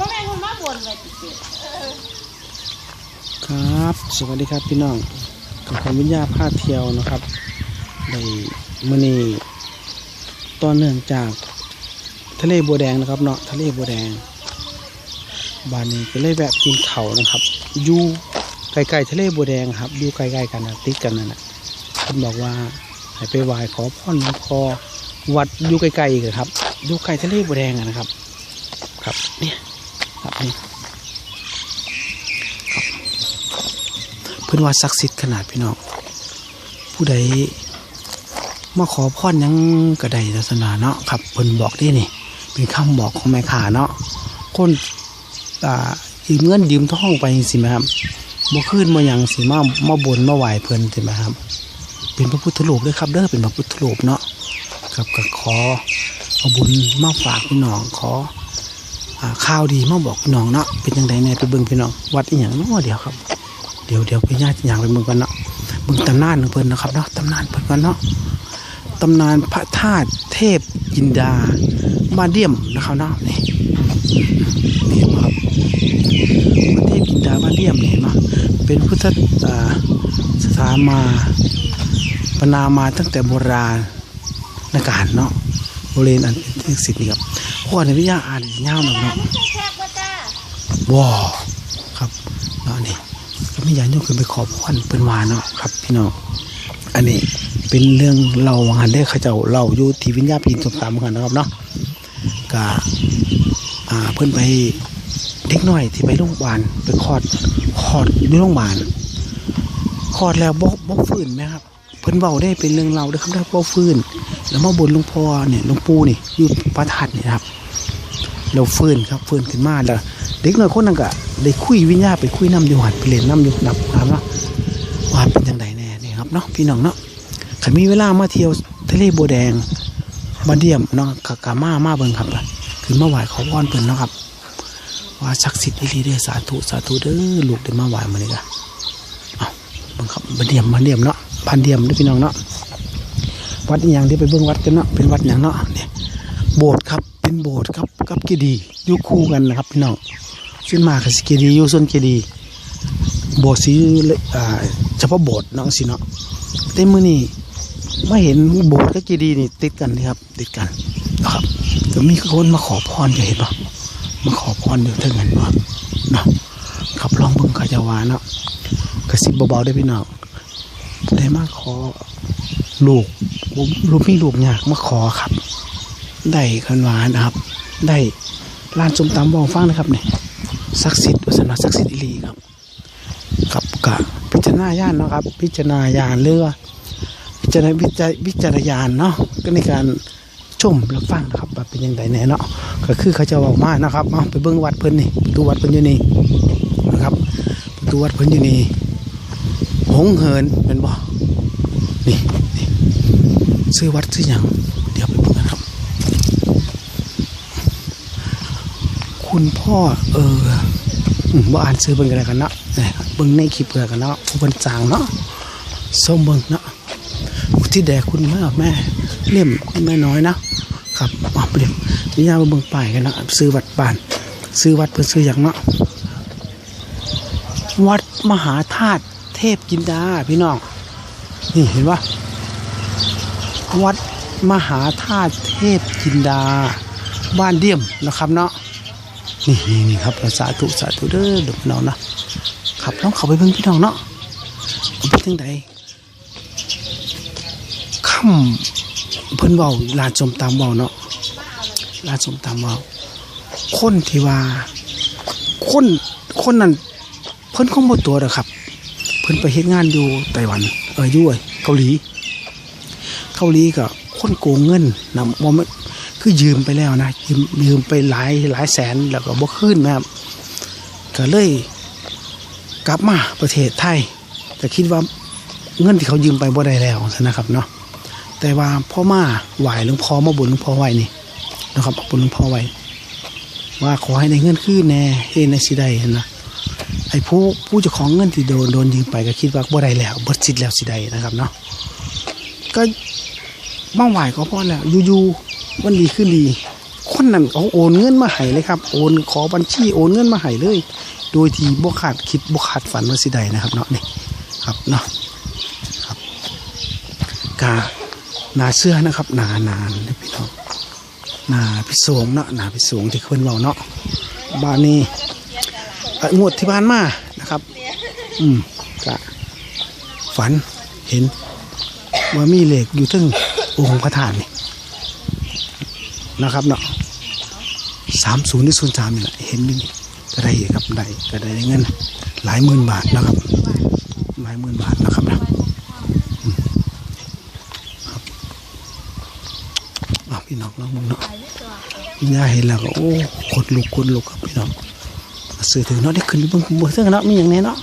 บ่แม่นคนมาบ่นไว้ติเจ็บครับ สวัสดีครับพี่น้องกับความวิญญาพาเที่ยวนะครับในมื่อนี้ตอนเนื่องจากทะเลบัวแดงนะครับเนาะทะเลบัวแดงบ้านนี้ก็เลยแวะกินเขานะครับอยู่ไกลๆทะเลบัวแดงครับอยู่ใกล้ๆกันนะติดกันนั่นนะท่านบอกว่าให้ไปไหว้ขอพรหลวงพ่อวัดอยู่ไกลๆอีกครับอยู่ไกลทะเลบัวแดงนะครับ ครับเนี่ย ครับนี่เพื่อนว่าศักดิ์สิทธิ์ขนาดพี่น้องผู้ใดมาขอพรยังก็ได้ลักษณะเนาะครับเพิ่นบอกได้นี่ เป็นคำบอกของแม่ขาเนาะคนอ่ายืมเงินยืมทองไปสิไหมครับบ่ขึ้นมาหยังสิมามาบนมาไหวเพิ่นสิไหมครับ เป็นพระพุทธรูปด้วยครับเด้อเป็นพระพุทธรูปเนาะครับก็ขอเอาบุญมาฝากพี่น้องขอ ข่าวดีมาบอกพี่น้องเนาะเป็นยังไงเนี่ยไปเบิ่งพี่น้องวัดอีหยังเนาะเดี๋ยวครับ เดี๋ยวเดี๋ยวพี่ญาติอย่างไปเมืองกันเนาะเมืองตำนานของเพิ่นนะครับเนาะตำนานเพิ่นกันเนาะตำนานพระธาตุเทพยินดาบ้าเดียมนะครับเนาะนี่นี่ครับพระเทพยินดาบ้าเดียมนี่เห็นไหมเป็นพุทธอ่าสถามาปนามาตั้งแต่โบราณนการเนาะโบราณอันเป็นสิทธิ์นี่ครับ โอ้อันนี้พี่ญาอ่านยาวหน่อยเนาะไม่ใช่แคบบ่จ้าว้าวครับเนาะนี่ก็ไม่อยากยกขึ้นไปขอพรเป็นวาเนาะครับ พี่น้องอันนี้เป็นเรื่องเราหันได้ขาเจ้าเล่าอยู่ที่วิญญาณพีนสมตามกันนะครับเนาะก็อ่าเพิ่อนไปเด็กน้อยที่ไปโรงพยาบาลไปคลอดคลอดอยู่โรงพยาบาลคลอดแล้วบ่บ่ฟื้นไหมครับเพิ่นเบาได้เป็นเรื่องเราได้ครับได้บ่ฟื้น แล้วมาบนหลวงพ่อเนี่ยหลวงปู่นี่อยู่พระธาตุนี่ครับ เราฟื้นครับฟื้นขึ้นมาแล้วเด็กน้อยคนนั้นก็ได้คุยวิญญาไปคุยน้ำอยู่หันไปเล่นน้ำอยู่นับน้ำเนาะว่าเป็นจังไดแน่นี่ครับเนาะพี่น้องเนาะขันมีเวลามาเที่ยวทะเลบัวแดงมาเดียมเนาะกะกะมามาเบิ่งครับคือมาไหว้ขอพรเพิ่นเนาะครับ ว่าศักดิ์สิทธิ์อีหลีเด้อสาธุสาธุเด้อลูกได้มาไหว้มื้อนี้ก็เอาเบิ่งครับมาเดียมมาเดียมเนาะพันเดียมด้อพี่น้องเนาะวัดอีหยังที่ไปเบิ่งวัดกันเนาะเป็นวัดหยังเนาะเนี่ยโบสถ์ครับ เป็นโบสถ์ครับกับเจดีย์อยู่คู่กันนะครับพี่น้องขึ้นมาคือสิเกดีอยู่ส่วนเกดีโบสถ์สีเฉพาะโบสถ์เนาะสิเนาะแต่มื้อนี้ไม่เห็นโบสถ์กับเกดีนี่ติดกันนะครับ ติดกันนะครับก็มีคนมาขอพรจะเห็นปะมาขอพรอยู่เท่านั้นว่าเนาะขับลองเบิ่งขาจะว่าเนาะกระซิบเบาๆได้พี่น้องได้มาขอลูกลูกมีลูกยากมาขอครับ ได้คันหวานนะครับ ได้ร้านสมตำบองฟังนะครับเนี่ยศักดิ์สิทธิ์วัฒนศักดิ์สิทธิ์อีหลีครับกับกะพิจารณาญาณเนาะครับ พิจารณาญาณเรือพิจารณาวิจารวิจารณญาณเนาะก็ในการชมรับฟังนะครับว่าเป็นยังไงแน่เนาะก็คือเขาจะบอกมานะครับเอาไปเบิ้งวัดเพิ่นนี่ประตูวัดเพิ่นอยู่นี่นะครับประตูวัดเพิ่นอยู่นี่หงเหินเป็นบ่นี่นี่ซื้อวัดซื้อหยังเดี๋ยวไปเบิ่งกันครับ คุณพ่อเอออืมบ่อ่านซื้อเบิ่งกันแล้วกันเนาะนี่ครับเบิ่งในคลิปกันกันเนาะผู้เพิ่นจางเนาะส้มเบิ่งเนาะที่แดกคุณแม่แม่เลี่ยมคุณแม่น้อยนะครับเอาไปเลี่ยมที่ยาเบิ่งป้ายกันเนาะซื้อวัดบ้านซื้อวัดเพื่อซื้ออย่างเนาะวัดมหาธาตุเทพจินดาพี่น้องนี่เห็นปะวัดมหาธาตุเทพจินดาบ้านเดี่ยมนะครับเนาะ นี่นี่ครับสาธุสาธุเด้อลูกน้องนะครับลองเขาไปเบิ่งพี่น้องเนาะไปถึงใดค่ำเพิ่นเว้าลานสมตามเว้าเนาะลานสมตามเว้าคนที่ว่าคนคนนั้นเพิ่นคงบ่ตัวเด้อครับ เพิ่นไปเฮ็ดงานอยู่ไต้หวัน เอออยู่เกาหลี เกาหลีก็คนโกงเงินนะบ่แม่น คือยืมไปแล้วนะยืมยืมไปหลายหลายแสนแล้วก็บ่คืนนะครับก็เลยกลับมาประเทศไทยแต่คิดว่าเงินที่เขายืมไปบ่ได้แล้วนะครับเนาะแต่ว่าพ่อมาไหวหลวงพ่อมาบุญหลวงพ่อไหวนี่นะครับบุญหลวงพ่อไหวว่าขอให้ได้เงินคืนแน่เฮ็ดในสิได้นะไอ้ผู้ผู้เจ้าของเงินที่โดนโดนยืมไปก็คิดว่าบ่ได้แล้วบิดสิทธิ์แล้วสิได้นะครับเนาะก็บ้างไหวก็พอแล้วอยู่ๆ วันดีขึ้นดีคนนนั้นเขาโอนเงินมาให้เลยครับ โอนขอบัญชีโอนเงินมาให้เลย โดยที่บ่ขาดคิดบ่ขาดฝันว่าสิใดนะครับเนาะนี่ครับเนาะครับกานาเสื้อนะครับหนานานนะพี่น้องหนาพิสงเนาะหนาพิสงที่เพิ่นเว้าเนาะบ้านนี้เอ่องวดที่ผ่านมานะครับ อืมกะฝันเห็นว่ามีเหล็กอยู่ทึ่งองค์พระธาตุนี่ นะครับเนาะสามศูนย์ที่ศูนย์สามนี่แหละเห็นอยู่นี่ก็ได้ครับได้ก็ได้เงินหลายหมื่นบาทนะครับ หลายหมื่นบาทนะครับนะครับเอาพี่น้องน้องมึงเนาะย่าเห็นแล้วก็โอ้ขนลุกขนลุกครับพี่น้องสื่อถึงเนาะได้ขึ้นบิ่งเบิ่งเสื้อเนาะมีอย่างนี้เนาะ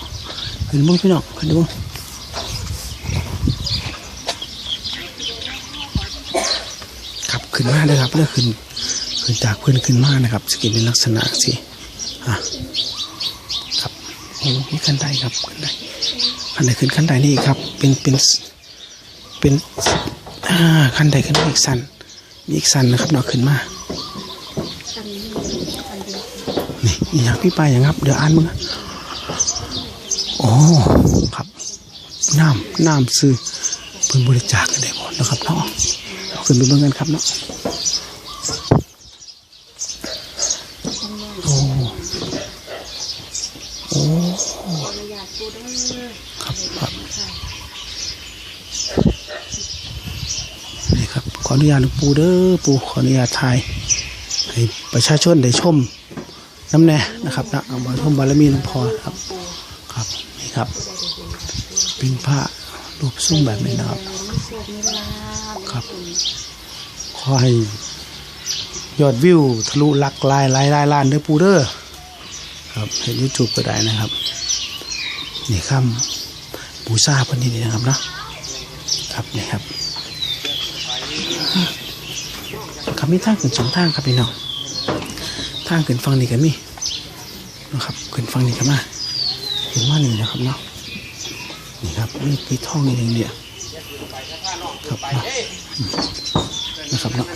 ขึ้นบิ่งพี่น้องขึ้นไปเบิ่งครับขึ้น มาเลยครับเลือกขึ้นขึ้นจากพื้นขึ้นมากนะครับสกินเป็นลักษณะสิอะครับโอ้มีขั้นใดครับขั้นใดขั้นใดขึ้นขั้นใดนี่ครับ เป็นเป็นเป็นอ่าขั้นใดขึ้นมาอีกสันมีอีกสันนะครับเนาะขึ้นมานี่อย่างพี่ไปอย่างครับ เดี๋ยวอ่านมึงอะโอ้ครับน้ำน้ำซื้อเพิ่งบริจาคกันได้หมดนะครับเนาะเอ ขึ้นไปเบิ่งกันครับเนาะโอ้โอ้ครับครับนี่ครับขออนุญาตปูเด้อปูขออนุญาตถ่ายให้ประชาชนได้ชมน้ำแน่นะครับนะเอามาชมบารมีหลวงพ่อครับ ครับนี่ครับเป็นพระรูปทรงแบบนี้นะครับ ครับ ขอให้ยอดวิวทะลุหลักลายหลายลายล้านเด้อปูเด้อครับเห็นยูทูบก็ได้นะครับ นี่ครับบูซาพันนี่นะครับเนาะครับนี่ครับครับมีทางขึ้นสองทางครับพี่น้องทางขึ้นฟังนี่กันมีนะครับขึ้นฟังนี่กันมาขึ้นมานี่นะครับเนาะนี่ครับนี่ปีท่องนี่เองเนี่ย ครับเนะครับเนาะ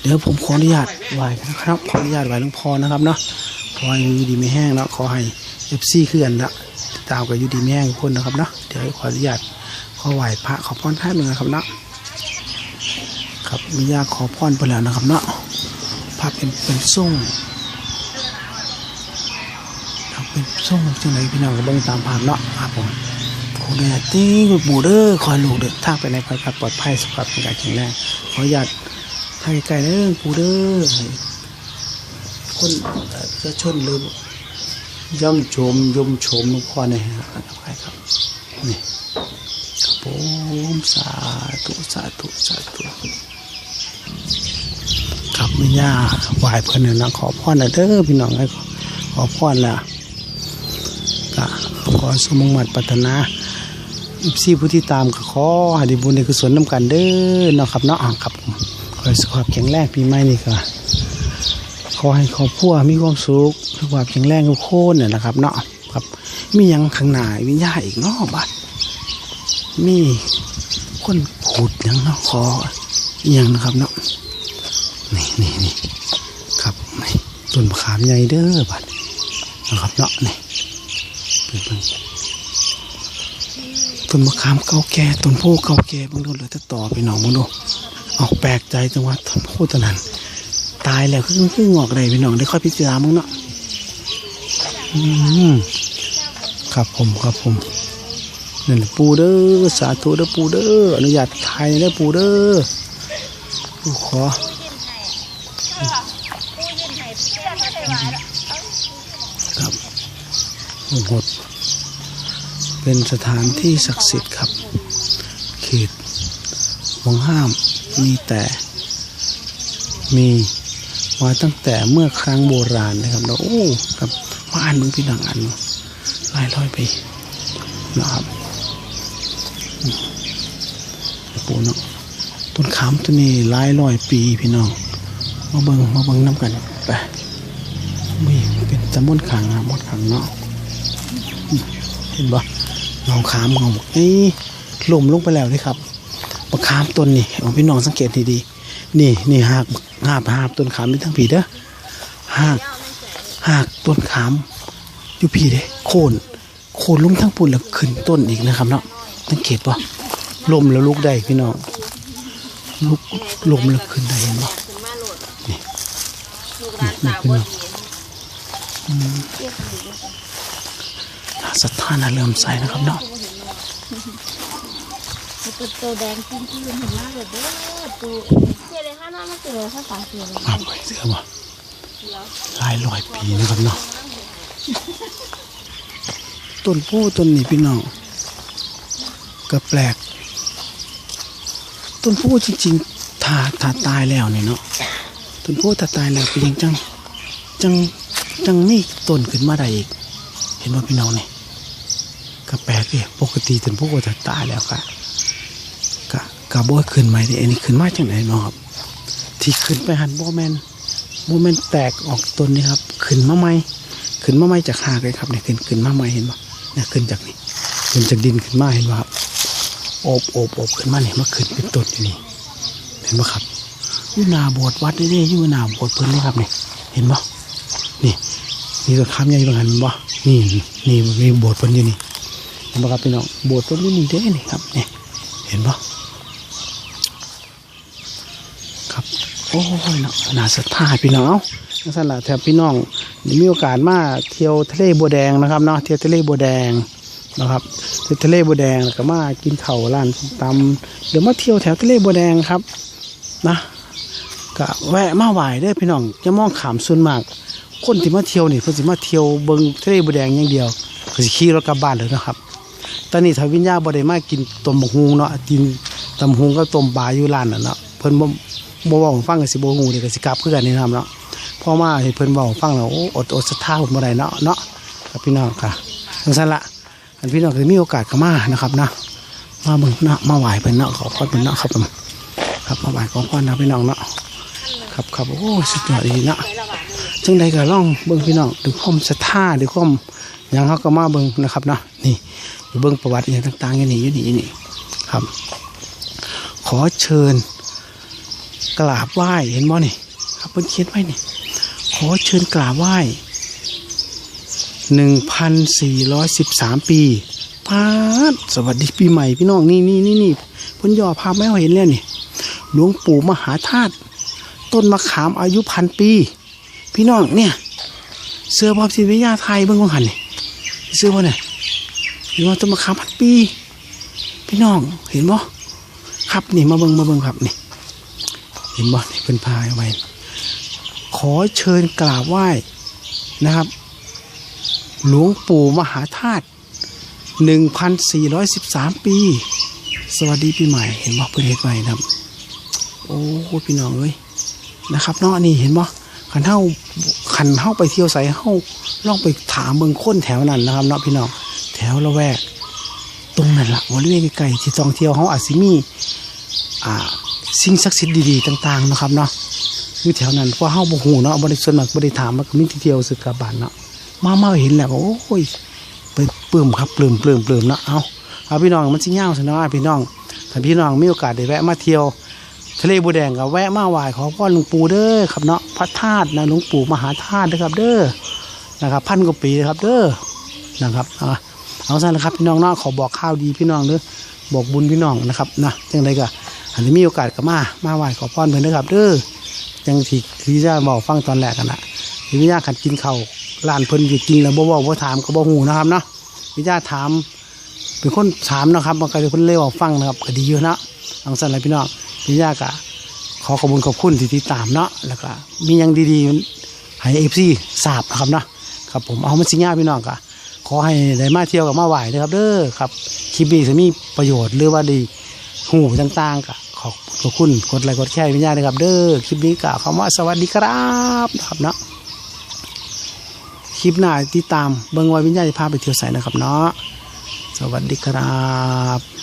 เดี๋ยวผมขออนุญาตไหว้นะครับขออนุญาตไหว้หลวงพ่อนะครับเนาะขอให้ยูดีไม่แห้งเนาะขอให้เอฟซีเคลื่อนละตามกับยูดีไม่แห้งทุกคนนะครับเนาะเดี๋ยวขออนุญาตขอไหว้พระขอพรท่านหนึ่งนะครับเนาะครับมีญาขอพรไปแล้วนะครับเนาะพระเป็นเป็นส่งเป็นส่งจังไหนพี่น้องก็เบิ่งตามภาพเนาะครับผม ขออนุญาตติ้งบูเด้อคอยลูกเดินทางไปในภายปลอดภัยสุขภาพร่างกายแข็งแรงขออนุญาตทางไกลๆเด้อบูเด้อคนจะชนหรือย่อมชมย่มชมหลวงพ่อในอยครับครับนี่ครับผมสาธุสาธุสาธุครับไม่ยากไหวเพื่อนนะขอพรนะเด้อพี่น้องให้ขอขอพรละขอสมมุ่งมั่นปรารถนา อีซี่ผู้ที่ตามก็ขอให้ด้บุญในกุศลน้ำกันเด้อเนาะครับเนาะอ่าครับขอสุขภาพแข็งแรงปีใหม่นี่ก็ขอให้ครอบครัวมีความสุขสุขภาพแข็งแรงทุกคนเนี่ยนะครับเนาะครับ มียังข้างหน้าวิญญาอีกเนาะบัดมีคนพูดยังเนาะขออีหยังนะครับเนาะนี่นี่นี่ครับต้นมะขามใหญ่เด้อบัดนะครับเนาะนี่เพิ่นๆ ต้นมะขามเก่าแก่ต้นโพเก่าแก่บางดนเหลือแต่ต่อไปหนองบางดนออกแปลกใจจังว่าต้นโพต้นนั้น ตายแล้วคือคืองอกได้พี่น้องได้ค่อยพิจารณามึงเนาะอืมครับผมครับผมนั่นปูเด้อสาธุเด้อปูเด้ออนุญาตถ่ายเด้อปูเด้อปูขอครับหด เป็นสถานที่ศักดิ์สิทธิ์ครับ เขตห่วงห้ามมีแต่มีมาตั้งแต่เมื่อครั้งโบราณนะครับเราโอ้ครับมาอ่านมึงพี่นังอ่านหลายร้อยปีนะครับปูเนาะต้นขามตัวนี้หลายร้อยปีพี่น้องมาเบิงมาเบิงน้ำกันไปมีเป็นตะมนขังนะมดขังเนาะเห็นบ่ เงาขามเงาบอกเอ้ยล่มลงไปแล้วนี่ครับมะขามต้นนี่พี่น้องสังเกตดีๆนี่นี่หากหากหากต้นขามนี่ทั้งผีเด้อหากหากต้นขามอยู่พี่เด้โคนโคนลงทั้งปุ่นแล้วขึ้นต้นอีกนะครับเนาะสังเกตป่ะลมแล้วลุกได้พี่น้องลุกลมแล้วขึ้นได้เห็นป่ะขึ้นมาโหลดนี่ลูกร้านสา วบ่ดีเรียกดีด้วยสถานะเริ่มใสนะครับเนาะมันเป็นตัวแดงจริงๆเห็นมากเลยเด้อตูเจ๊เลยข้างหน้ามันเจอข้าวสารเสือเลยมาไปเสือบ่หลายร้อยปีนะครับเนาะต้นโพต้นนี้พี่น้องก็แปลก ต้นโพจริงๆถ้าถ้าตายแล้วเนี่ยเนาะต้นโพถ้าตายแล้วเป็นยังจังจังจังมีต้นขึ้นมาได้อีก เห็นว่าพี่น้องนี่ย ก็แปลกเลยปกติต้นโพถ้าตายแล้วก็ก็ก็บ่ขึ้นใหม่เด้อันนี้ขึ้นมาจังไหนเนาะครับที่ขึ้นไปหันบ่แมนบ่แมนแตกออกต้นนี่ครับ ขึ้นมาใหม่ขึ้นมาใหม่จากหากเลยครับเนี่ยขึ้นขึ้นมาใหม่เห็นบ่เนี่ยขึ้นจากนี่ขึ้นจากดินขึ้นมาเห็นบ่ครับโอบโอบโอบขึ้นมาเนี่ยมาขึ้นเป็นต้นอยู่นี่เห็นบ่ครับอยู่นาโบสถ์วัดนี่ๆอยู่นาโบสถ์เพิ่นนี่ครับเนี่ยเห็นบ่นี่นี่ต้นคำใหญ่บางหันบ่นี่นี่มีโบสถ์เพิ่นอยู่นี่ ห็นบ่ครับพี่น้องโบสถ์เพิ่นอยู่นี่เด้นี่ครับนี่เห็นบ่ครับโอ้ยเนาะน่าสะท้าพี่น้องนั่นสั่นละแถบพี่น้องได้มีโอกาสมาเที่ยวทะเลบัวแดงนะครับเนาะเที่ยวทะเลบัวแดงนะครับเที่ยวทะเลบัวแดงก็มากินเข้าร้านตำเดี๋ยวมาเที่ยวแถวทะเลบัวแดงครับนะก็แวะมาไหว้ได้พี่น้องจะมองขามส่วนมาก คนที่มาเที่ยวนี่เพิ่นสิมาเที่ยวเบิ่งทะเลบัวแดงอย่างเดียวก็สิขี่รถกลับบ้านเลยนะครับ ตอนนี้ทวิญญาบ่ได้มากินต้มบกฮุงเนาะกินตำฮุงก็ต้มปลาอยู่ร้านน่ะเนาะเพิ่นบ่บ่เว้าฟังก็สิบ่ฮู้เด้ก็สิกลับคือกันนี่นะครับเนาะพอมาเห็นเพิ่นเว้าฟังแล้วโอ้อดอดศรัทธาผมบ่ได้เนาะเนาะครับพี่น้องค่ะจังซั่นละอันพี่น้องก็มีโอกาสก็มานะครับนะมาเบิ่งเนาะมาไหว้เพิ่นเนาะขอพรเพิ่นเนาะครับผมครับมาไหว้ขอพรนะพี่น้องเนาะครับครับโอ้สุดยอดดีเนาะไประหว่างนี้จังใดก็ล่องเบิ่งพี่น้องด้วยความศรัทธาด้วยความหยังเขาก็มาเบิ่งนะครับเนาะนี่ เบิ่งประวัติอย่างต่างๆอย่างนี้อยู่นี่อยู่นี่ครับ ขอเชิญกราบไหว้เห็นบ่นี่ครับเพิ่นเขียนไว้นี่ขอเชิญกราบไหว้หนึ่งพันสี่ร้อยสิบสามปีพาสวัสดีปีใหม่พี่น้องนี่นี่นี่นี่เพิ่นย่อภาพไม่เห็นแล้วนี่หลวงปู่มหาธาตุต้นมะขามอายุพันปี พี่น้องเนี่ย เสื้อพอบศิวิทยาไทยเบิ่งของหันนี่เสื้อว่าเนี่ย เห็นว่าต้นมะขามพันปีพี่น้องเห็นบ่ครับนี่มาเบิงมาเบิงครับนี่ เห็นบ่นี่เป็นพายไว้ขอเชิญกราบไหว้นะครับ หลวงปู่มหาธาตุหนึ่งพันสี่ร้อยสิบสามปี สวัสดีปีใหม่ เห็นบ่เพื่อนเฮ็ดไว้นะครับ โอ้พี่น้องเอ้ยนะครับเนาะนี่เห็นบ่ขันเฮาขันเฮาไปเที่ยวใส่เฮาลองไปถามเบิ่งคนแถวนั้นนะครับเนาะพี่น้อง วละแวก ตรงนั้นละบริเวณใกล้ๆที่ท่องเที่ยวเฮาอาจสิมีอ่าสิ่งศักดิ์สิทธิ์ดีๆต่างๆนะครับเนาะอยู่แถวนั้นเพราะเฮาบ่ฮู้เนาะบ่ได้ส่วนมากบ่ได้ถามมันก็มีที่เที่ยวสึกกลับบ้านเนาะมามาเห็นแล้วก็โอ้ยไปปลื้มครับปลื้มปลื้มปลื้มเนาะเอาเอาพี่น้องมันสิยาวซะเนะพี่น้องถ้าพี่น้องมีโอกาสได้แวะมาเที่ยว ทะเลบัวแดงก็แวะมาไหว้ขอพรหลวงปู่เด้อครับเนาะพระธาตุนะหลวงปู่มหาธาตุนะครับเด้อนะครับ พันกว่าปีนะครับเด้อนะครับอะ เอาซะนะครับพี่น้องเนาะขอบอกข่าวดีพี่น้องเด้อบอกบุญพี่น้องนะครับนะจังไดก็อันนี้มีโอกาสก็มามาไหว้ขอพรเพิ่นนะครับเด้อจังที่ที่จะบอกฟังตอนแรกกันนะที่วิญญาขันกินเขาวร้านเพิ่นสิกินแล้วบ่บอกบ่ถามก็บ่ฮู้นะครับเนาะวิญญาถามเป็นคนถามนะครับมันก็เลยคนเล่าฟังนะครับก็ดีอยู่นะเอาสั่นเลยพี่น้องวิญญากะขอขอบคุณขอบคุณที่ติดตามเนาะแล้วก็มียังดีๆให้เอฟซีทราบนะครับเนาะครับผมเอามันสิญญาพี่น้องกะ ขอให้ได้มาเที่ยวกับมาไหวนะครับเด้อครับคลิปนี้จะมีประโยชน์หรือว่าดีหูต่างๆกับขอบขอบคุณกดไลค์กดแชร์วิญญานะครับ เด้อคลิปนี้กะคำว่าสวัสดีครับนะครับเนาะคลิปหน้าติดตามเบิ้งไว้วิญญาจะพาไปเที่ยวใส่นะครับเนาะสวัสดีครับ